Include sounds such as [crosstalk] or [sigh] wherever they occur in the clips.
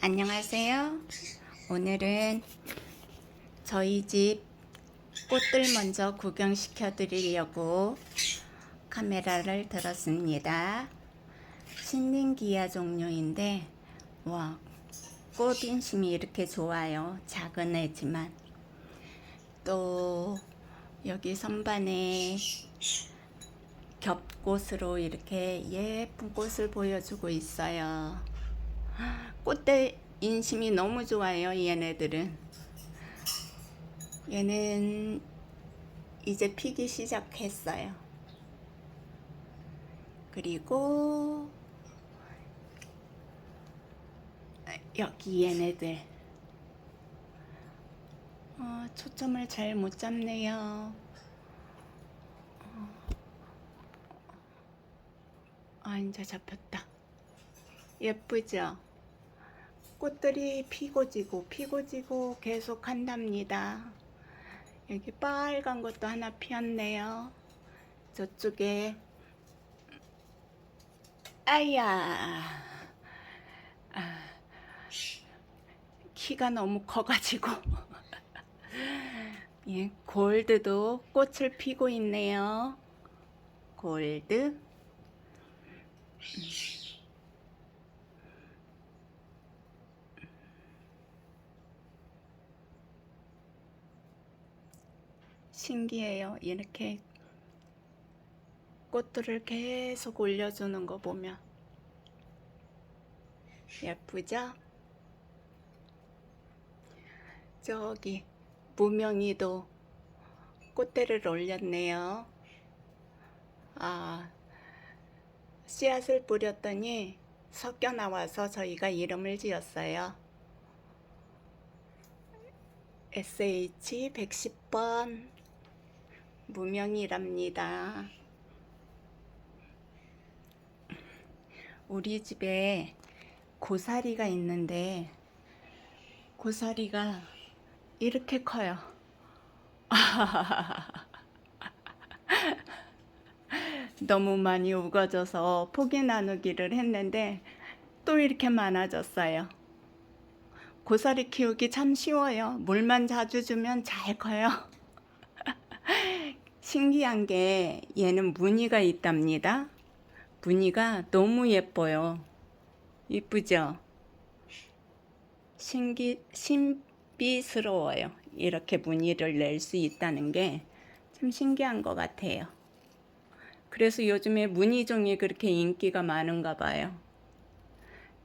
안녕하세요. 오늘은 저희 집 꽃들 먼저 구경시켜 드리려고 카메라를 들었습니다. 신nin기아 종류인데 와, 꽃 인심이 이렇게 좋아요. 작은 애지만 또 여기 선반에 겹꽃으로 이렇게 예쁜 꽃을 보여주고 있어요. 꽃대 인심이 너무 좋아요, 얘네들은. 얘는 이제 피기 시작했어요. 그리고 여기 얘네들. 어, 초점을 잘 못 잡네요. 아, 이제 잡혔다. 예쁘죠? 꽃들이 피고 지고 피고 지고 계속 한답니다. 여기 빨간 것도 하나 피었네요. 저쪽에 아야 아, 키가 너무 커가지고 [laughs] 예, 골드도 꽃을 피고 있네요. 골드 신기해요. 이렇게 꽃들을 계속 올려주는 거 보면 예쁘죠? 저기 무명이도 꽃대를 올렸네요. 아, 씨앗을 뿌렸더니 섞여 나와서 저희가 이름을 지었어요. SH 110번 무명이랍니다. 우리 집에 고사리가 있는데 고사리가 이렇게 커요. [laughs] 너무 많이 우거져서 포기 나누기를 했는데 또 이렇게 많아졌어요. 고사리 키우기 참 쉬워요. 물만 자주 주면 잘 커요. 신기한 게 얘는 무늬가 있답니다. 무늬가 너무 예뻐요. 이쁘죠? 신기, 신비스러워요. 이렇게 무늬를 낼 수 있다는 게 참 신기한 것 같아요. 그래서 요즘에 무늬종이 그렇게 인기가 많은가 봐요.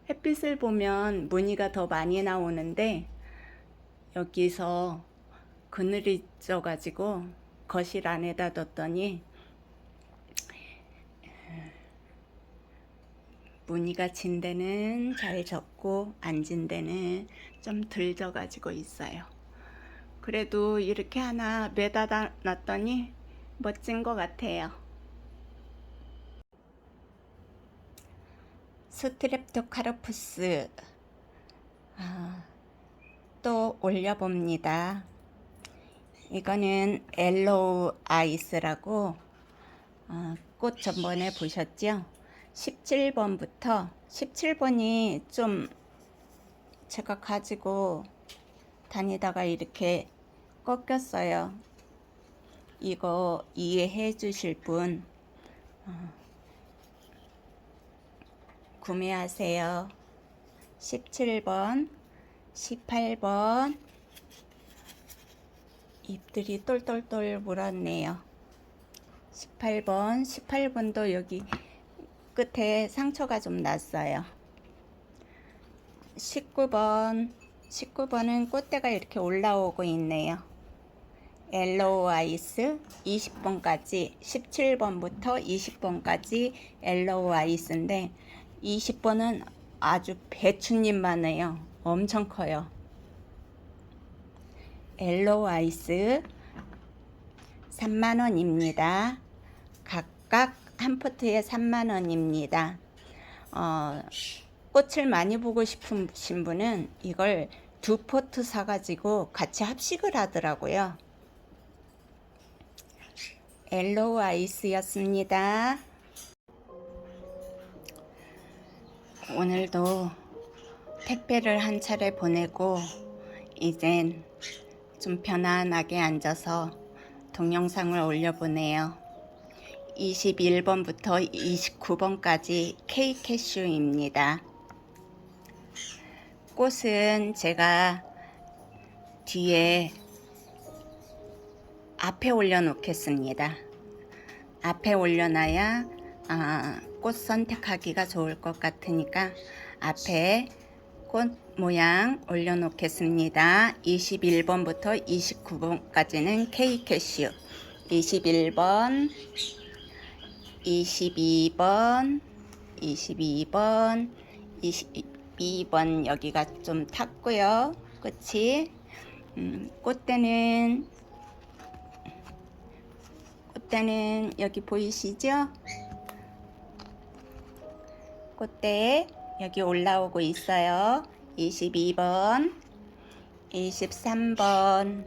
햇빛을 보면 무늬가 더 많이 나오는데 여기서 그늘이 쪄가지고 거실 안에다 뒀더니 무늬가 진 데는 잘 졌고 안 진 데는 좀덜 져가지고 있어요. 그래도 이렇게 하나 매달아 놨더니 멋진 것 같아요. 스트랩토카르푸스 아, 또 올려봅니다. 이거는 엘로우 아이스라고 어, 꽃 전번에 보셨죠? 17번부터 17번이 좀 제가 가지고 다니다가 이렇게 꺾였어요. 이거 이해해 주실 분 어, 구매하세요. 17번, 18번 잎들이 똘똘똘 물었네요. 18번, 18번도 여기 끝에 상처가 좀 났어요. 19번, 19번은 꽃대가 이렇게 올라오고 있네요. 엘로우 아이스 20번까지 17번부터 20번까지 엘로우 아이스인데 20번은 아주 배추잎만 해요. 엄청 커요. 엘로우 아이스 3만원입니다. 각각 한 포트에 3만원입니다. 어, 꽃을 많이 보고 싶으신 분은 이걸 두 포트 사가지고 같이 합식을 하더라고요. 엘로우 아이스였습니다. 오늘도 택배를 한 차례 보내고 이젠 좀 편안하게 앉아서 동영상을 올려보네요. 21번부터 29번까지 K캐슈입니다. 꽃은 제가 뒤에 앞에 올려놓겠습니다. 앞에 올려놔야 아, 꽃 선택하기가 좋을 것 같으니까 앞에 꽃 모양 올려놓겠습니다. 21번부터 29번까지는 K캐슈 21번 22번 22번 22번 여기가 좀 탔고요. 끝이 음, 꽃대는 꽃대는 여기 보이시죠? 꽃대 여기 올라오고 있어요. 22번 23번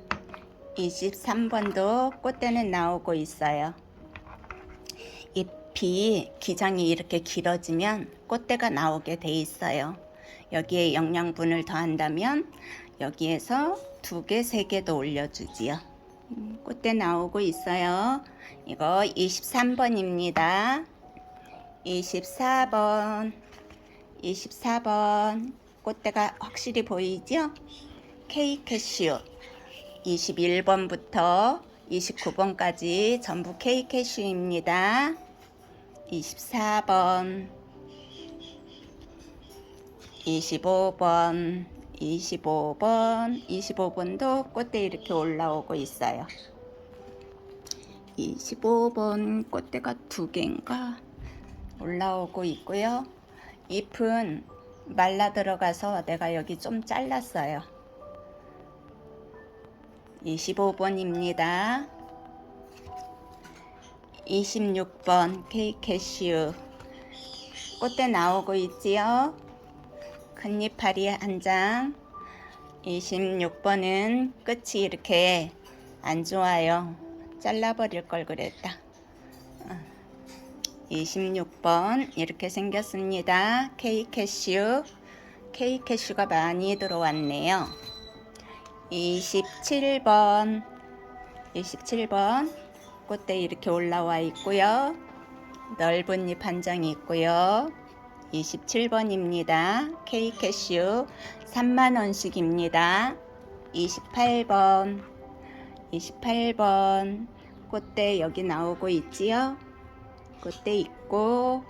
23번도 꽃대는 나오고 있어요. 잎이 기장이 이렇게 길어지면 꽃대가 나오게 돼 있어요. 여기에 영양분을 더한다면 여기에서 두 개, 세 개도 올려주지요. 음, 꽃대 나오고 있어요. 이거 23번입니다. 24번, 24번 꽃대가 확실히 보이죠? K 캐슈 21번부터 29번까지 전부 K 캐슈입니다. 24번, 25번, 25번, 25번도 꽃대 이렇게 올라오고 있어요. 25번 꽃대가 두 개인가 올라오고 있고요. 잎은 말라 들어가서 내가 여기 좀 잘랐어요. 25번입니다. 26번 케이캐슈 꽃대 나오고 있지요. 큰 이파리 한 장. 26번은 끝이 이렇게 안 좋아요. 잘라버릴 걸 그랬다. 26번 이렇게 생겼습니다. K캐슈 K캐슈가 많이 들어왔네요. 27번 27번 꽃대 이렇게 올라와 있고요. 넓은 잎 한 장이 있고요. 27번입니다. K캐슈 3만원씩입니다. 28번 28번 꽃대 여기 나오고 있지요. 꽃대 있고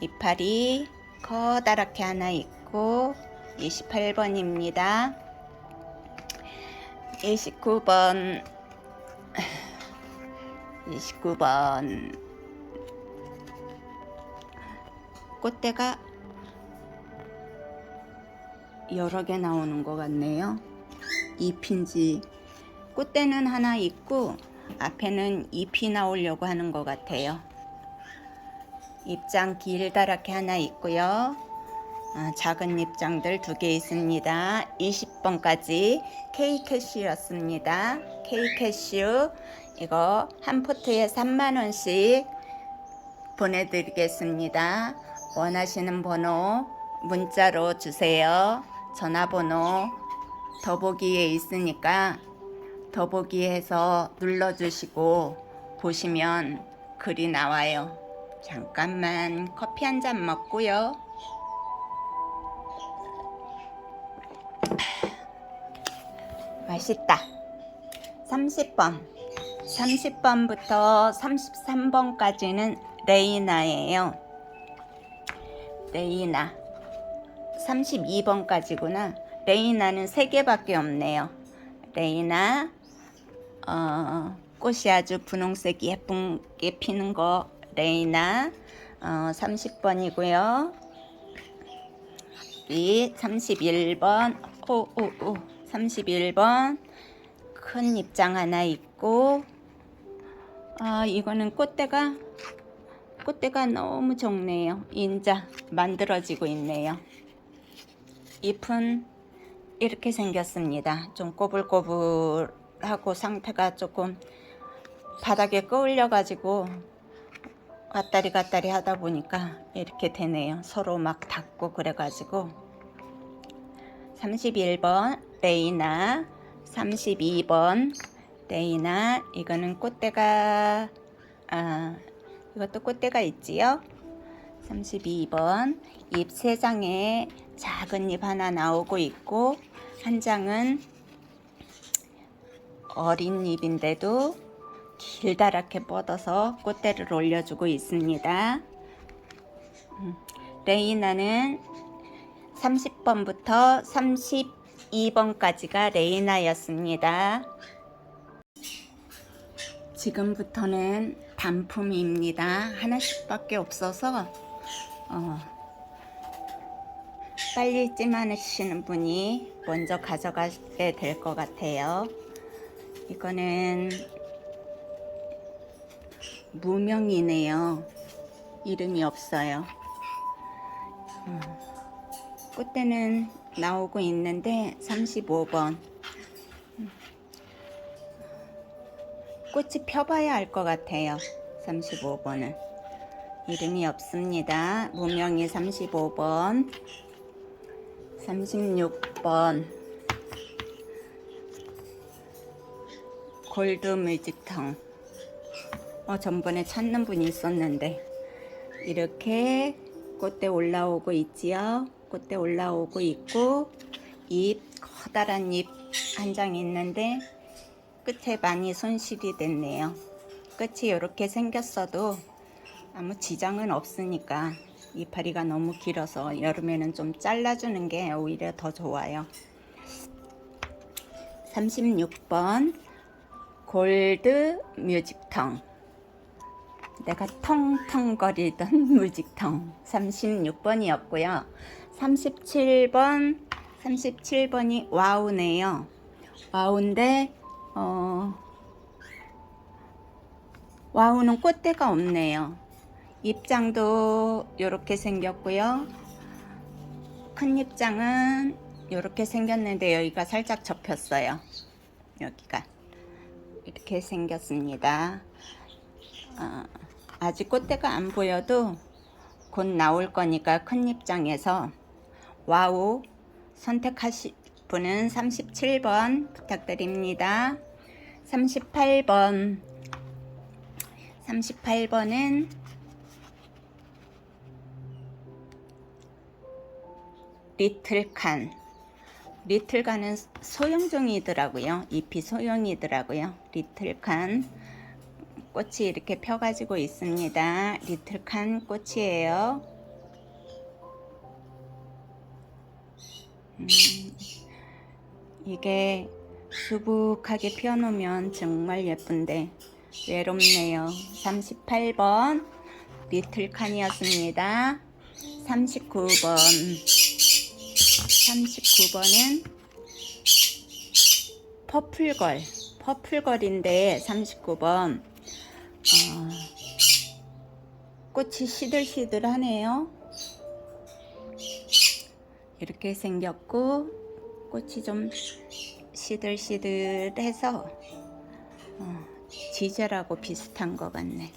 이파리 커다랗게 하나 있고 28번입니다. 29번 29번 꽃대가 여러 개 나오는 것 같네요. 잎인지 꽃대는 하나 있고 앞에는 잎이 나오려고 하는 것 같아요. 입장 길다랗게 하나 있고요. 아, 작은 입장들 두 개 있습니다. 20번까지 K캐슈였습니다. K캐슈 이거 한 포트에 3만원씩 보내드리겠습니다. 원하시는 번호 문자로 주세요. 전화번호 더보기에 있으니까 더보기에서 눌러주시고 보시면 글이 나와요. 잠깐만 커피 한 잔 먹고요. 맛있다. 30번. 30번부터 33번까지는 레이나예요. 레이나. 32번까지구나. 레이나는 3개밖에 없네요. 레이나. 어, 꽃이 아주 분홍색이 예쁘게 피는 거 레이나 어, 30번이고요. 이 31번 오오오 31번 큰 입장 하나 있고 아 이거는 꽃대가 꽃대가 너무 적네요. 인자 만들어지고 있네요. 잎은 이렇게 생겼습니다. 좀 꼬불꼬불하고 상태가 조금 바닥에 끌려 가지고 왔다리 갔다리 하다 보니까 이렇게 되네요. 서로 막 닿고 그래가지고 31번 레이나 32번 레이나 이거는 꽃대가 아 이것도 꽃대가 있지요 32번 잎세 장에 작은 잎 하나 나오고 있고 한 장은 어린 잎인데도 길다랗게 뻗어서 꽃대를 올려주고 있습니다. 음, 레이나는 30번부터 32번까지가 레이나였습니다. 지금부터는 단품입니다. 하나씩밖에 없어서 어, 빨리 찜하시는 분이 먼저 가져가게 될 것 같아요. 이거는 무명이네요. 이름이 없어요. 음, 꽃대는 나오고 있는데 35번. 음, 꽃이 펴봐야 알 것 같아요. 35번은. 이름이 없습니다. 무명이 35번. 36번. 골드 뮤직텅. 어, 전번에 찾는 분이 있었는데. 이렇게 꽃대 올라오고 있지요. 꽃대 올라오고 있고, 잎, 커다란 잎 한 장 있는데, 끝에 많이 손실이 됐네요. 끝이 이렇게 생겼어도 아무 지장은 없으니까 이파리가 너무 길어서 여름에는 좀 잘라주는 게 오히려 더 좋아요. 36번 골드 뮤직텅 내가 텅텅거리던 뮤직텅 36번이었고요. 37번 37번이 와우네요. 와우인데 어 와우는 꽃대가 없네요. 입장도 이렇게 생겼고요. 큰 입장은 이렇게 생겼는데 여기가 살짝 접혔어요. 여기가 이렇게 생겼습니다. 어, 아직 꽃대가 안 보여도 곧 나올 거니까 큰 입장에서 와우 선택하실 분은 37번 부탁드립니다. 38번. 38번은 리틀칸. 리틀칸은 소형종이더라고요. 잎이 소형이더라고요. 리틀칸 꽃이 이렇게 펴가지고 있습니다 리틀칸 꽃이에요 음, 이게 수북하게 펴놓으면 정말 예쁜데 외롭네요. 38번 리틀칸이었습니다. 39번 39번은 퍼플걸 퍼플걸인데 39번 어, 꽃이 시들시들하네요. 이렇게 생겼고 꽃이 좀 시들시들해서 어, 지젤하고 비슷한 것 같네.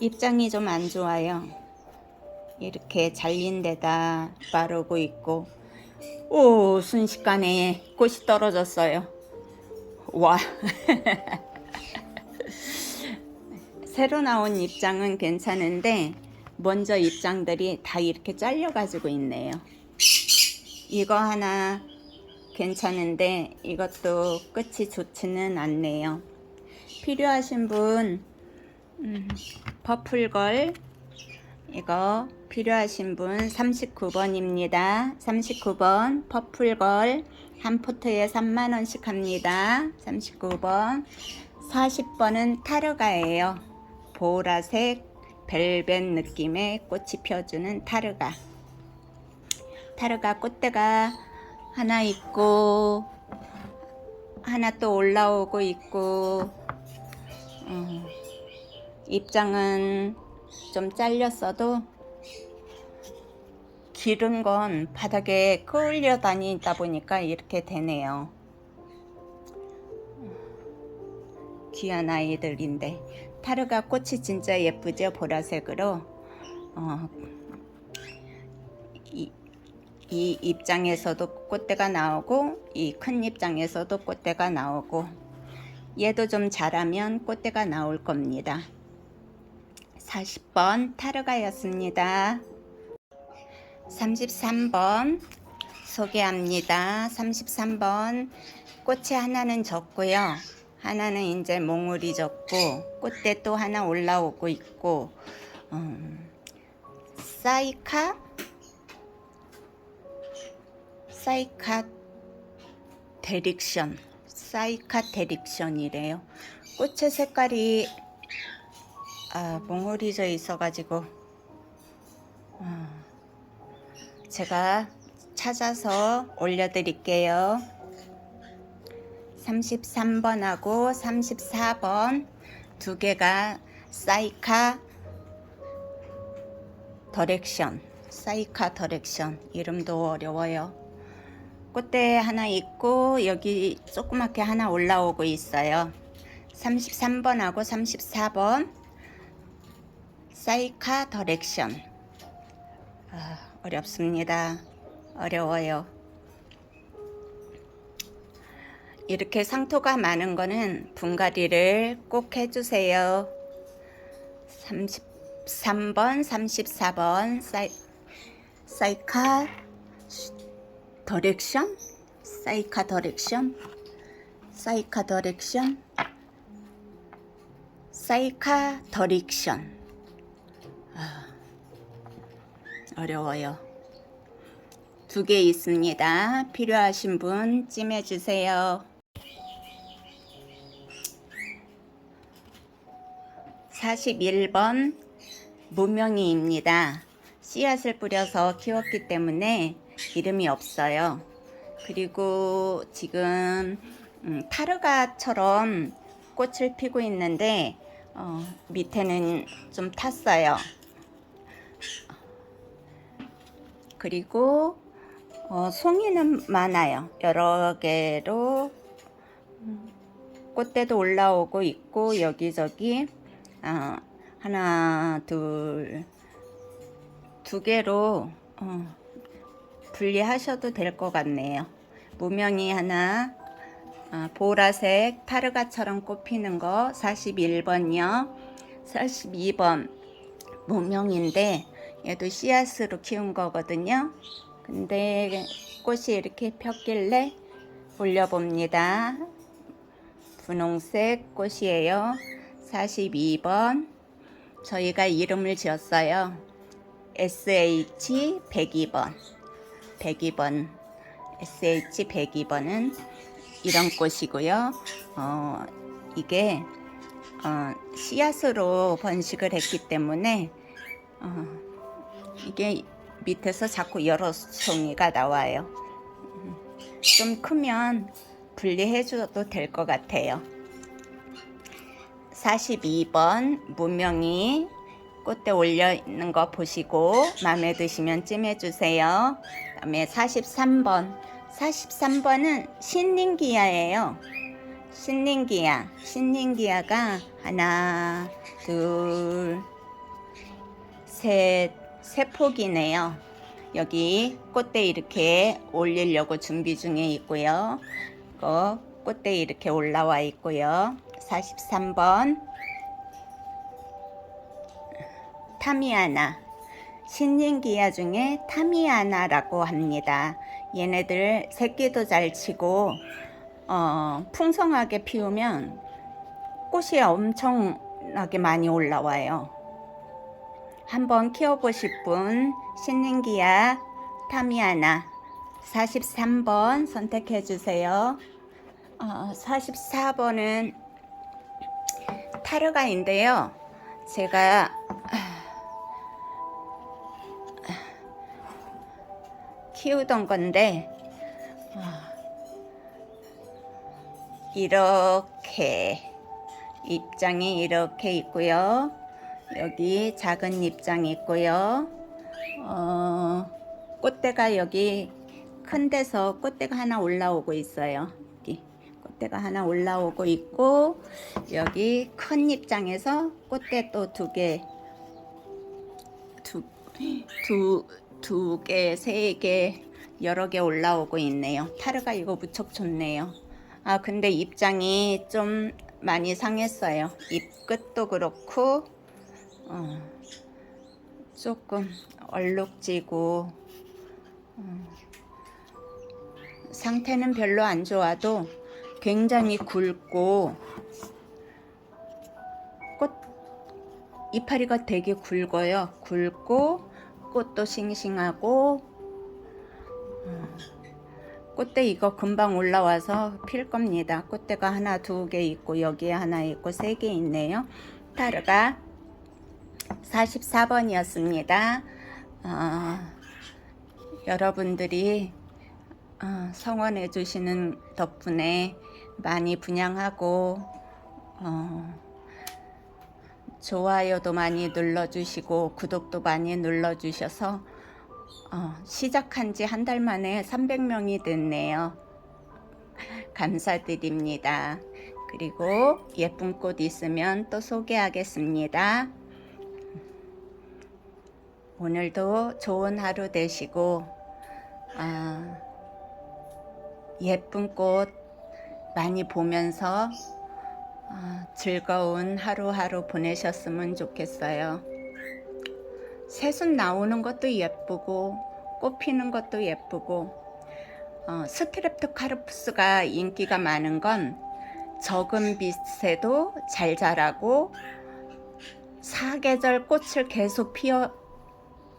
입장이 좀 안 좋아요. 이렇게 잘린 데다 바르고 있고 오 순식간에 꽃이 떨어졌어요. 와 [laughs] 새로 나온 입장은 괜찮은데 먼저 입장들이 다 이렇게 잘려 가지고 있네요. 이거 하나 괜찮은데 이것도 끝이 좋지는 않네요. 필요하신 분 음, 퍼플걸 이거 필요하신 분 39번입니다. 39번 퍼플걸 한 포트에 3만원씩 합니다. 39번 40번은 타르가예요. 보라색 벨벳 느낌의 꽃이 펴주는 타르가 타르가 꽃대가 하나 있고 하나 또 올라오고 있고 음, 입장은 좀 잘렸어도 기른 건 바닥에 끌려 다니다 보니까 이렇게 되네요. 귀한 아이들인데 타르가 꽃이 진짜 예쁘죠 보라색으로 어, 이, 이 입장에서도 꽃대가 나오고 이 큰 입장에서도 꽃대가 나오고 얘도 좀 자라면 꽃대가 나올 겁니다. 40번 타르가였습니다. 33번 소개합니다. 33번 꽃이 하나는 졌고요. 하나는 이제 몽울이 졌고 꽃대 또 하나 올라오고 있고 음, 사이카 사이카 데릭션 사이카 데릭션이래요. 꽃의 색깔이 아, 몽울이 져 있어 가지고 아, 제가 찾아서 올려드릴게요. 33번하고 34번 두 개가 사이카 더렉션 사이카 더렉션 이름도 어려워요. 꽃대 하나 있고 여기 조그맣게 하나 올라오고 있어요. 33번하고 34번 사이카 더렉션 아, 어렵습니다. 어려워요. 이렇게 상토가 많은 거는 분갈이를 꼭 해주세요. 33번, 34번 사이, 사이카 더렉션? 사이카 더렉션? 사이카 더렉션? 사이카 더렉션 아, 어려워요. 두 개 있습니다. 필요하신 분 찜해주세요. 41번 무명이입니다. 씨앗을 뿌려서 키웠기 때문에 이름이 없어요. 그리고 지금 음, 타르가처럼 꽃을 피고 있는데 어, 밑에는 좀 탔어요. 그리고 어, 송이는 많아요. 여러 개로 음, 꽃대도 올라오고 있고 여기저기 어, 하나 둘 두 개로 어, 분리하셔도 될 것 같네요. 무명이 하나 아, 보라색 타르가처럼 꽃피는 거 41번이요. 42번 무명인데 얘도 씨앗으로 키운 거거든요. 근데 꽃이 이렇게 폈길래 올려봅니다. 분홍색 꽃이에요. 42번. 저희가 이름을 지었어요. SH 102번. 102번. SH 102번은 이런 꽃이고요. 어, 이게 어, 씨앗으로 번식을 했기 때문에 어, 이게 밑에서 자꾸 여러 송이가 나와요. 음, 좀 크면 분리해 줘도 될 것 같아요. 42번 무명이 꽃대 올려 있는 거 보시고 마음에 드시면 찜해 주세요. 그다음에 43번. 43번은 신닝기아예요. 신닝기아. 신닝기아가 하나, 둘, 셋, 세 폭이네요. 여기 꽃대 이렇게 올리려고 준비 중에 있고요. 꽃대 이렇게 올라와 있고요. 43번 타미아나 신진기아 중에 타미아나라고 합니다. 얘네들 새끼도 잘 치고 어, 풍성하게 피우면 꽃이 엄청나게 많이 올라와요. 한번 키워보실 분 신nin기아 타미아나 43번 선택해 주세요. 어, 44번은 타르가인데요. 제가 키우던 건데 어, 이렇게 입장이 이렇게 있고요. 여기 작은 입장이 있고요. 어, 꽃대가 여기 큰 데서 꽃대가 하나 올라오고 있어요. 꽃대가 하나 올라오고 있고 여기 큰 입장에서 꽃대 또 두 개, 두, 두, 두 개, 세 개, 여러 개 올라오고 있네요. 타르가 이거 무척 좋네요. 아 근데 입장이 좀 많이 상했어요. 입 끝도 그렇고 어, 조금 얼룩지고 어, 상태는 별로 안 좋아도 굉장히 굵고 꽃 이파리가 되게 굵어요. 굵고 꽃도 싱싱하고 어, 꽃대 이거 금방 올라와서 필 겁니다. 꽃대가 하나 두 개 있고 여기에 하나 있고 세 개 있네요. 타르가 44번이었습니다. 어, 여러분들이 어, 성원해 주시는 덕분에 많이 분양하고 어, 좋아요도 많이 눌러주시고 구독도 많이 눌러주셔서 어, 시작한 지 한 달 만에 300명이 됐네요. [laughs] 감사드립니다. 그리고 예쁜 꽃 있으면 또 소개하겠습니다. 오늘도 좋은 하루 되시고 아, 예쁜 꽃 많이 보면서 아, 즐거운 하루하루 보내셨으면 좋겠어요. 새순 나오는 것도 예쁘고 꽃 피는 것도 예쁘고 어, 스트랩토카르푸스가 인기가 많은 건 적은 빛에도 잘 자라고 사계절 꽃을 계속 피어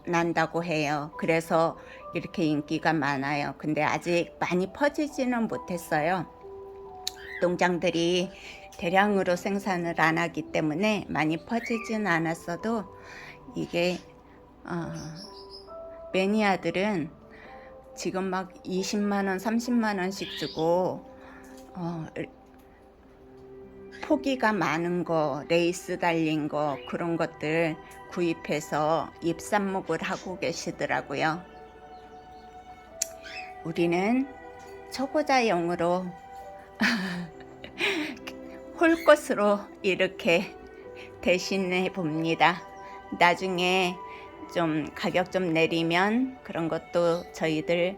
난다고 해요. 그래서 이렇게 인기가 많아요. 근데 아직 많이 퍼지지는 못했어요. 농장들이 대량으로 생산을 안 하기 때문에 많이 퍼지진 않았어도 이게 어, 매니아들은 지금 막 20만 원, 30만 원씩 주고 어, 포기가 많은 거, 레이스 달린 거 그런 것들 구입해서 입산목을 하고 계시더라고요. 우리는 초보자용으로 [laughs] 홀꽃으로 이렇게 대신해 봅니다. 나중에 좀 가격 좀 내리면 그런 것도 저희들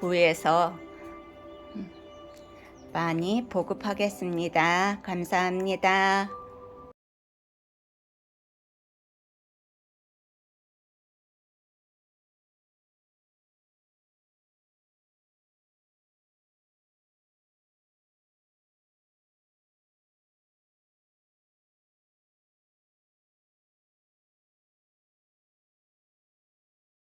구해서 많이 보급하겠습니다. 감사합니다.